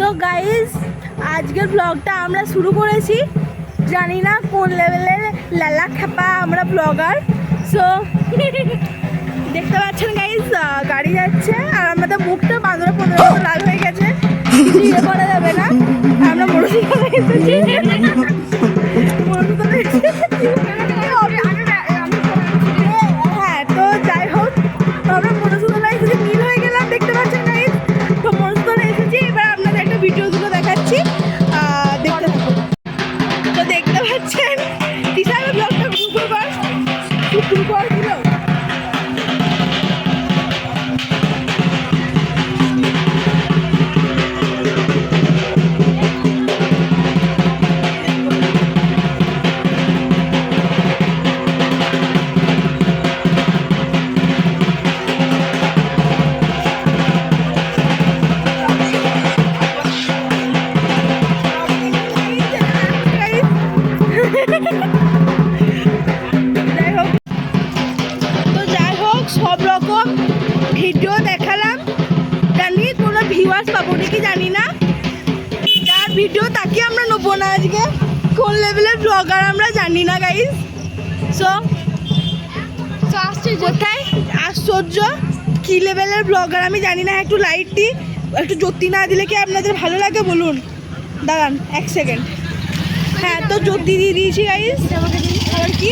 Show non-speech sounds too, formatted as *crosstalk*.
তো গাইজ আজকের ব্লগটা আমরা শুরু করেছি। জানি না কোন লেভেলের লালা খাপা আমরা ব্লগার সো *laughs* দেখতে পাচ্ছেন গাইজ গাড়ি যাচ্ছে, আর আমাদের মুখটা বাঁদরা পনেরো লাল হয়ে গেছে। *laughs* ইয়ে করা যাবে না। আমরা মোটরসাইকেলে এসেছি। Ha ha! ভিডিও দেখালাম। জানি কোনো ভিউয়ার্স পাবো নাকি জানি না। যার ভিডিও তাকে আমরা নেব না আজকে। কোন লেভেলের ব্লগার আমরা জানি না গাইজ সো কোথায়? আশ্চর্য কি লেভেলের ব্লগার আমি জানি না একটু লাইটটি একটু জ্যোতি না দিলে কি আপনাদের ভালো লাগে? বলুন। দাঁড়ান এক সেকেন্ড হ্যাঁ তো জ্যোতি দিয়ে দিয়েছি গাইজ আবার কি?